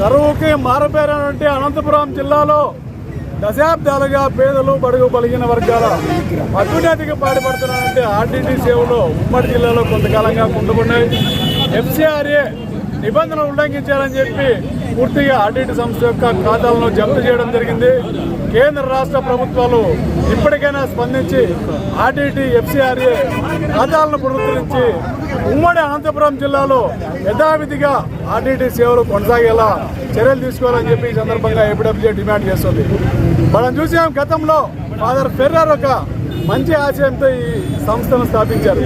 కరువుకి మారపేరైనటువంటి అనంతపురం జిల్లాలో దశాబ్దాలుగా పేదలు బడుగు బలిగిన వర్గాల అభ్యున్నతికి పాటుపడుతున్నారంటే ఆర్టీటీ సేవలు ఉమ్మడి జిల్లాలో కొంతకాలంగా కుంటుకున్నాయి. ఎఫ్సిఆర్ఏ నిబంధనలు ఉల్లంఘించారని చెప్పి పూర్తిగా ఆర్టీటీ సంస్థ యొక్క ఖాతాలను జప్తు చేయడం జరిగింది. కేంద్ర రాష్ట్ర ప్రభుత్వాలు ఇప్పటికైనా స్పందించి ఆర్టీటీ ఎఫ్సిఆర్ఏ ఖాతాలను పునరుద్ధరించి ఉమ్మడి అనంతపురం జిల్లాలో యథావిధిగా ఆర్టీటీ సేవలు కొనసాగేలా చర్యలు తీసుకోవాలని చెప్పి ఈ సందర్భంగా ఏపీడబ్ల్యూ డిమాండ్ చేస్తుంది. మనం చూసాం గతంలో ఫాదర్ ఫెర్రర్ ఒక మంచి ఆశయంతో ఈ సంస్థను స్థాపించారు.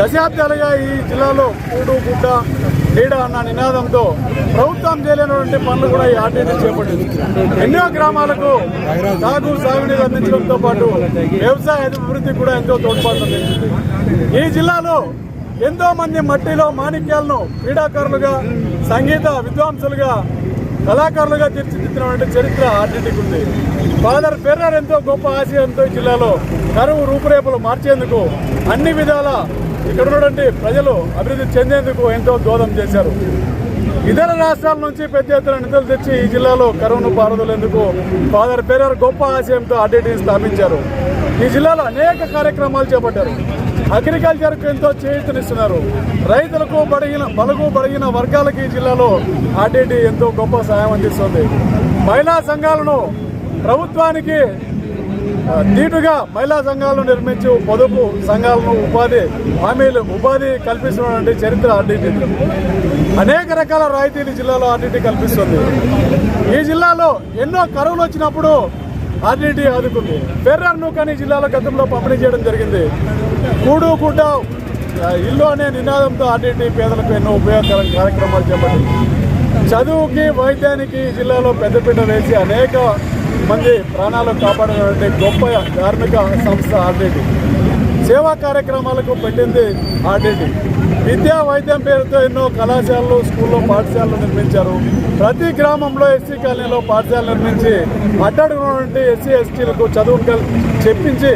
దశాబ్దాలుగా ఈ జిల్లాలో కూడు గుడ్డ నీడ అన్న నినాదంతో ప్రభుత్వం చేయలేనటువంటి పనులు కూడా ఈ ఆర్టీటీ చేపట్టింది. ఎన్నో గ్రామాలకు సాగు సాగునీరు అందించడంతో పాటు వ్యవసాయ అభివృద్ధి కూడా ఎంతో తోడ్పడుతుంది. ఈ జిల్లాలో ఎంతో మంది మట్టిలో మాణిక్యాలను క్రీడాకారులుగా సంగీత విద్వాంసులుగా కళాకారులుగా తీర్చిదిద్దినటువంటి చరిత్ర ఆర్టీటీకి ఉంది. ఫాదర్ ఫెర్రర్ ఎంతో గొప్ప ఆశయంతో ఈ జిల్లాలో కరువు రూపురేఖలు మార్చేందుకు అన్ని విధాల ఇక్కడ ఉన్నటువంటి ప్రజలు అభివృద్ధి చెందేందుకు ఎంతో దోధం చేశారు. ఇతర రాష్ట్రాల నుంచి పెద్ద ఎత్తున నిధులు తెచ్చి ఈ జిల్లాలో కరువును పారదలేందుకు ఫాదర్ ఫెర్రర్ గొప్ప ఆశయంతో ఆర్టీటీని స్థాపించారు. ఈ జిల్లాలో అనేక కార్యక్రమాలు చేపట్టారు. అగ్రికల్చర్కు ఎంతో చేయూతనిస్తున్నారు. రైతులకు బడిగిన బలుగు బడిగిన వర్గాలకి జిల్లాలో ఆర్టీటీ ఎంతో గొప్ప సహాయం అందిస్తుంది. మహిళా సంఘాలను ప్రభుత్వానికి దీటుగా మహిళా సంఘాలను నిర్మించి పొదుపు సంఘాలను ఉపాధి హామీలు ఉపాధి కల్పిస్తున్నటువంటి చరిత్ర ఆర్టీటీ అనేక రకాల రాయితీలు జిల్లాలో ఆర్టీటీ కల్పిస్తుంది. ఈ జిల్లాలో ఎన్నో కరువులు వచ్చినప్పుడు ఆర్టీటీ ఆదుకుంది. ఫెర్రర్ నూకని జిల్లాలో గతంలో పంపిణీ చేయడం జరిగింది. కూడు గుడ్డ ఇల్లు అనే నినాదంతో ఆర్టీటీ పేదలకు ఎన్నో ఉపయోగకర కార్యక్రమాలు చేపట్టింది. చదువుకి వైద్యానికి జిల్లాలో పెద్దపీట వేసి అనేక మంది ప్రాణాలు కాపాడినటువంటి గొప్ప ధార్మిక సంస్థ ఆర్టీటీ సేవా కార్యక్రమాలకు పెట్టింది ఆర్టీటీ విద్యా వైద్యం పేరుతో ఎన్నో కళాశాలలు స్కూల్లో పాఠశాలలు నిర్మించారు. ప్రతి గ్రామంలో ఎస్సీ కాలనీలో పాఠశాలలు నిర్మించి అట్టడుగున్నటువంటి ఎస్సీ ఎస్టీలకు చదువు చెప్పించి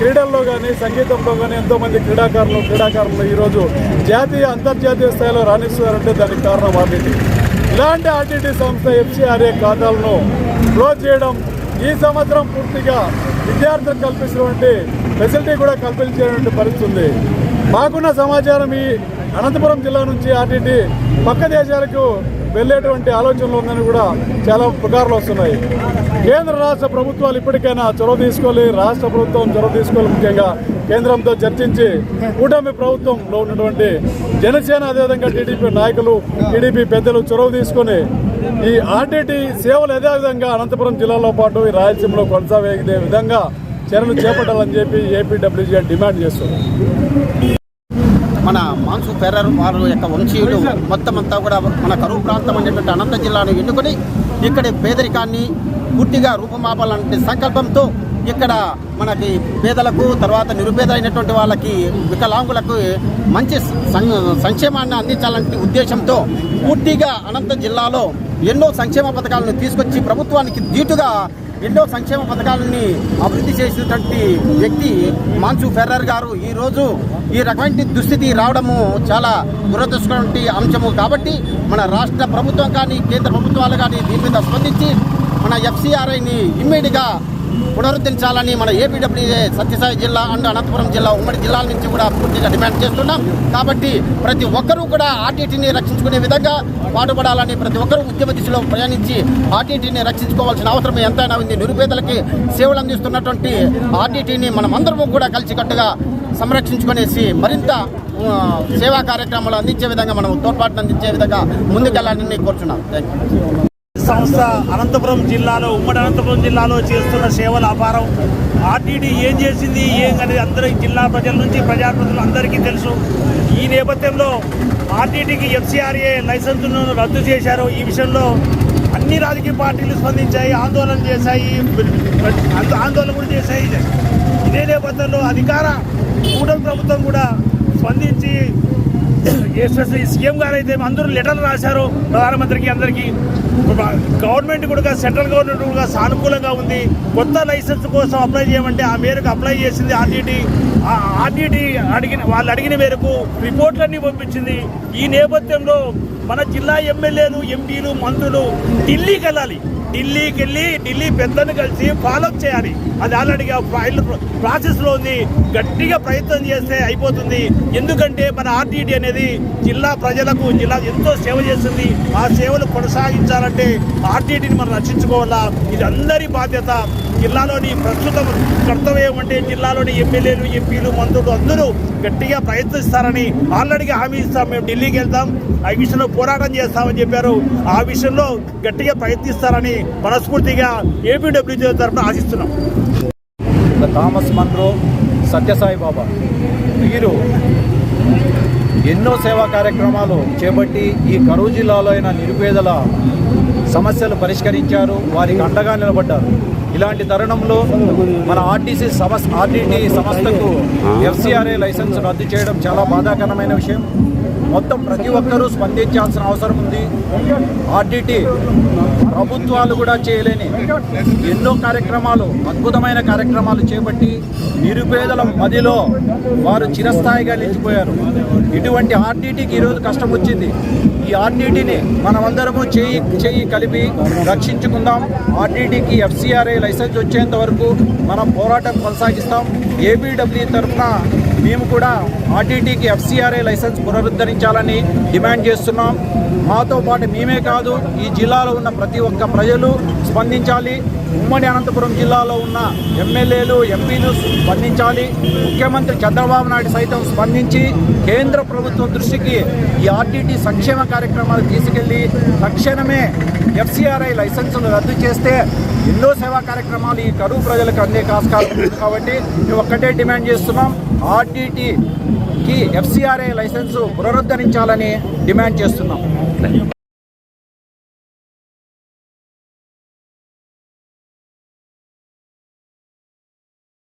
క్రీడల్లో కానీ సంగీతంలో కానీ ఎంతోమంది క్రీడాకారులు క్రీడాకారులు ఈరోజు జాతీయ అంతర్జాతీయ స్థాయిలో రాణిస్తున్నారంటే దానికి కారణం ఆర్టీటీ. ఇలాంటి ఆర్టీటీ సంస్థ ఎఫ్సీఆర్ఏ ఖాతాలను క్లోజ్ చేయడం ఈ సంవత్సరం పూర్తిగా విద్యార్థులకు కల్పిస్తున్నటువంటి ఫెసిలిటీ కూడా కల్పించేటువంటి పరిస్థితి ఉంది మాకున్న సమాచారం ఈ అనంతపురం జిల్లా నుంచి ఆర్టీటీ పక్క దేశాలకు వెళ్ళేటువంటి ఆలోచనలు ఉందని కూడా చాలా పుకార్లు వస్తున్నాయి. కేంద్ర రాష్ట్ర ప్రభుత్వాలు ఇప్పటికైనా చొరవ తీసుకోవాలి. రాష్ట్ర ప్రభుత్వం చొరవ తీసుకోవాలి ముఖ్యంగా కేంద్రంతో చర్చించి కూటమి ప్రభుత్వంలో ఉన్నటువంటి జనసేన అదేవిధంగా టీడీపీ నాయకులు టీడీపీ పెద్దలు చొరవ తీసుకొని ఈ ఆర్టీటీ సేవలు యథావిధంగా అనంతపురం జిల్లాలో పాటు ఈ రాయలసీమలో కొనసాగే విధంగా చర్యలు చేపట్టాలని చెప్పి ఏపీడబ్ల్యూజీ డిమాండ్ చేస్తుంది. మన మాన్సు ఫెర్రర్ వారి యొక్క వంశీయులు మొత్తం అంతా కూడా మన కరువు ప్రాంతం అనేటువంటి అనంత జిల్లాను ఎన్నుకొని ఇక్కడి పేదరికాన్ని పూర్తిగా రూపుమాపాలనే సంకల్పంతో ఇక్కడ మనకి పేదలకు తర్వాత నిరుపేదైనటువంటి వాళ్ళకి వికలాంగులకు మంచి సంక్షేమాన్ని అందించాలనే ఉద్దేశంతో పూర్తిగా అనంత జిల్లాలో ఎన్నో సంక్షేమ పథకాలను తీసుకొచ్చి ప్రభుత్వానికి ధీటుగా ఎన్నో సంక్షేమ పథకాలని అభివృద్ధి చేసినటువంటి వ్యక్తి మాన్సు ఫెర్రర్ గారు ఈరోజు ఈ రకమైన దుస్థితి రావడము చాలా దురదృష్టటువంటి అంశము. కాబట్టి మన రాష్ట్ర ప్రభుత్వం కానీ కేంద్ర ప్రభుత్వాలు కానీ దీని మీద స్పందించి మన ఎఫ్సిఆర్ఐని ఇమ్మీడియట్గా పునరుద్ధరించాలని మన ఏపీడబ్ల్యూఏ సత్యసాయి జిల్లా అండ్ అనంతపురం జిల్లా ఉమ్మడి జిల్లాల నుంచి కూడా పూర్తిగా డిమాండ్ చేస్తున్నాం. కాబట్టి ప్రతి ఒక్కరూ కూడా ఆర్టీటీని రక్షించుకునే విధంగా పాటుపడాలని ప్రతి ఒక్కరూ ఉద్యమ దిశలో ప్రయాణించి ఆర్టీటీని రక్షించుకోవాల్సిన అవసరం ఎంతైనా ఉంది. నిరుపేదలకి సేవలు అందిస్తున్నటువంటి ఆర్టీటీని మనమందరము కూడా కలిసికట్టుగా సంరక్షించుకునేసి మరింత సేవా కార్యక్రమాలు అందించే విధంగా మనం తోడ్పాటును అందించే విధంగా ముందుకెళ్ళాలని కోరుచున్నాం. థ్యాంక్ యూ సంస్థ అనంతపురం జిల్లాలో ఉమ్మడి అనంతపురం జిల్లాలో చేస్తున్న సేవల అపారం. ఆర్టీడీ ఏం చేసింది ఏం అనేది అందరి జిల్లా ప్రజల నుంచి ప్రజాప్రతినిధులు అందరికీ తెలుసు. ఈ నేపథ్యంలో ఆర్టీడీకి ఎఫ్సీఆర్ఏ లైసెన్సును రద్దు చేశారు. ఈ విషయంలో అన్ని రాజకీయ పార్టీలు స్పందించాయి ఆందోళన చేశాయి ఆందోళన కూడా చేశాయి. ఇదే నేపథ్యంలో అధికార కూటమి ప్రభుత్వం కూడా స్పందించి ఎస్ఎస్ఐ సీఎం గారు అయితే అందరూ లెటర్లు రాశారు ప్రధానమంత్రికి అందరికీ. గవర్నమెంట్ కూడా సెంట్రల్ గవర్నమెంట్ కూడా సానుకూలంగా ఉంది. కొత్త లైసెన్స్ కోసం అప్లై చేయమంటే ఆ మేరకు అప్లై చేసింది ఆర్టీటీ ఆర్టీటీ అడిగిన వాళ్ళు అడిగిన మేరకు రిపోర్ట్లన్నీ పంపించింది. ఈ నేపథ్యంలో మన జిల్లా ఎమ్మెల్యేలు ఎంపీలు మంత్రులు ఢిల్లీకి వెళ్ళాలి. ఢిల్లీకి వెళ్ళి ఢిల్లీ పెద్దను కలిసి ఫాలో చేయాలి. అది ఆల్రెడీగా ఫైల్ ప్రాసెస్లో ఉంది. గట్టిగా ప్రయత్నం చేస్తే అయిపోతుంది. ఎందుకంటే మన ఆర్టీడీ అనేది జిల్లా ప్రజలకు జిల్లా ఎంతో సేవ చేస్తుంది. ఆ సేవలు కొనసాగించాలంటే ఆర్టీడీని మనం రక్షించుకోవాలా? ఇది అందరి బాధ్యత. జిల్లాలోని ప్రస్తుతం కర్తవ్యం అంటే జిల్లాలోని ఎమ్మెల్యేలు ఎంపీలు మంత్రులు అందరూ గట్టిగా ప్రయత్నిస్తారని ఆల్రెడీగా హామీ ఇస్తాం. మేము ఢిల్లీకి వెళ్తాం. ఆ విషయంలో పోరాటం చేస్తామని చెప్పారు. ఆ విషయంలో గట్టిగా ప్రయత్నిస్తారని మనస్ఫూర్తిగా ఏపీడబ్ల్యూ తరఫున ఆశిస్తున్నాం. Thomas Munro Sathya Sai Baba. వీరు ఎన్నో సేవా కార్యక్రమాలు చేపట్టి ఈ కరువు జిల్లాలో అయిన నిరుపేదల సమస్యలు పరిష్కరించారు. వారికి అండగా నిలబడ్డారు. ఇలాంటి తరుణంలో మన ఆర్టీసీ సంస్థ ఆర్టీటీ సంస్థకు ఎఫ్సిఆర్ఏ లైసెన్స్ రద్దు చేయడం చాలా బాధాకరమైన విషయం. మొత్తం ప్రతి ఒక్కరూ స్పందించాల్సిన అవసరం ఉంది. ఆర్టీటీ ప్రభుత్వాలు కూడా చేయలేని ఎన్నో కార్యక్రమాలు అద్భుతమైన కార్యక్రమాలు చేపట్టి నిరుపేదల మదిలో వారు చిరస్థాయిగా నిలిచిపోయారు. ఇటువంటి ఆర్టీటీకి ఈరోజు కష్టం వచ్చింది. ఈ ఆర్టీటీని మనమందరము చేయి చేయి కలిపి రక్షించుకుందాం. ఆర్టీటీకి ఎఫ్సిఆర్ఐ లైసెన్స్ వచ్చేంత వరకు మనం పోరాటం కొనసాగిస్తాం. ఏబీడబ్ల్యూ తరఫున మేము కూడా ఆర్టీటీకి ఎఫ్సిఆర్ఐ లైసెన్స్ పునరుద్ధరించాలని డిమాండ్ చేస్తున్నాం. మాతో పాటు మేమే కాదు ఈ జిల్లాలో ఉన్న ప్రతి ఒక్క ప్రజలు స్పందించాలి. ఉమ్మడి అనంతపురం జిల్లాలో ఉన్న ఎమ్మెల్యేలు ఎంపీలు స్పందించాలి. ముఖ్యమంత్రి చంద్రబాబు నాయుడు సైతం స్పందించి కేంద్ర ప్రభుత్వం దృష్టికి ఈ ఆర్టీటీ సంక్షేమ కార్యక్రమాలు తీసుకెళ్ళి తక్షణమే ఎఫ్సిఆర్ఐ లైసెన్సులు రద్దు చేస్తే ఎన్నో సేవా కార్యక్రమాలు ఈ కరువు ప్రజలకు అందే కాస్కాలు ఉంది కాబట్టి మేము ఒక్కటే డిమాండ్ చేస్తున్నాం. ఆర్టీటీకి ఎఫ్సిఆర్ఐ లైసెన్సు పునరుద్ధరించాలని డిమాండ్ చేస్తున్నాం.